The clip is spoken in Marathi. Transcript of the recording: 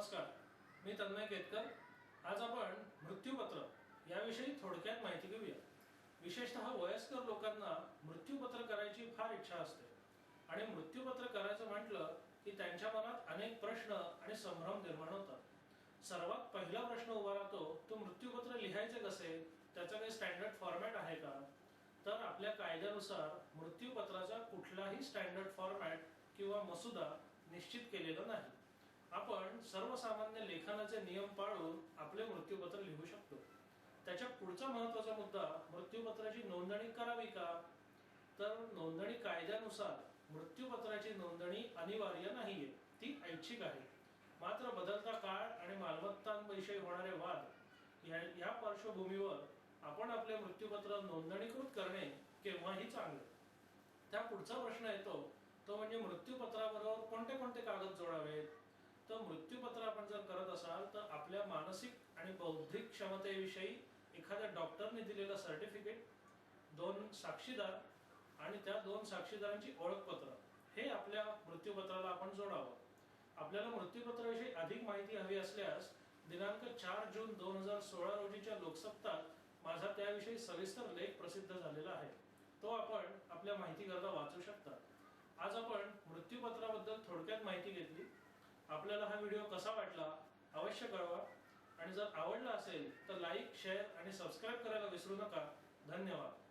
नमस्कार. मी तन्मय केतकर. आज आपण मृत्यूपत्र याविषयी थोडक्यात माहिती घेऊया. विशेषतः वयस्कर लोकांना मृत्यूपत्र करायची फार इच्छा असते. आणि मृत्यूपत्र करायचं म्हटलं की त्यांच्या मनात अनेक प्रश्न आणि संभ्रम निर्माण होतात. सर्वात पहिला प्रश्न उभा राहतो तो मृत्यूपत्र लिहायचे कसे? त्याचा काही स्टँडर्ड फॉर्मॅट आहे का? तर आपल्या कायद्यानुसार मृत्यूपत्राचा कुठलाही स्टँडर्ड फॉर्मॅट किंवा मसुदा निश्चित केलेला नाही. लेखनाचे नियम पाळून आपले मृत्यूपत्र लिहू शकतो. त्याच्या पुढचा महत्त्वाचा मुद्दा मृत्यूपत्राची नोंदणी करावी का? तर नोंदणी कायद्यानुसार मृत्यूपत्राची नोंदणी अनिवार्य नाहीये ती ऐच्छिक आहे. मात्र बदलता काळ आणि मालमत्तांविषयी होणारे वाद या या पार्श्वभूमीवर आपण आपले मृत्यूपत्र नोंदणीकृत करणे केव्हाही चांगले. त्या पुढचा प्रश्न येतो तो म्हणजे मृत्यूपत्राबरोबर कोणते कोणते कागद जोड तर मृत्यूपत्र आपण जर करत असाल तर आपल्या मानसिक आणि बौद्धिक क्षमतेविषयी एखाद्या डॉक्टरने दिलेलं सर्टिफिकेट दोन साक्षीदार आणि त्या दोन साक्षीदारांची ओळखपत्र हे आपल्या मृत्यूपत्राला आपण जोडावं. आपल्याला मृत्यूपत्राविषयी अधिक माहिती हवी असल्यास दिनांक चार जून दोन हजार सोळा रोजीच्या लोकसत्तात माझा त्याविषयी सविस्तर लेख प्रसिद्ध झालेला आहे. तो आपण आपल्या माहितीकरता वाचू शकता. आज आपण मृत्यूपत्राबद्दल थोडक्यात आपल्याला हा व्हिडिओ कसा वाटला अवश्य कळवा. आणि जर आवडला असेल तर लाईक शेअर आणि सबस्क्राईब करायला विसरू नका. धन्यवाद.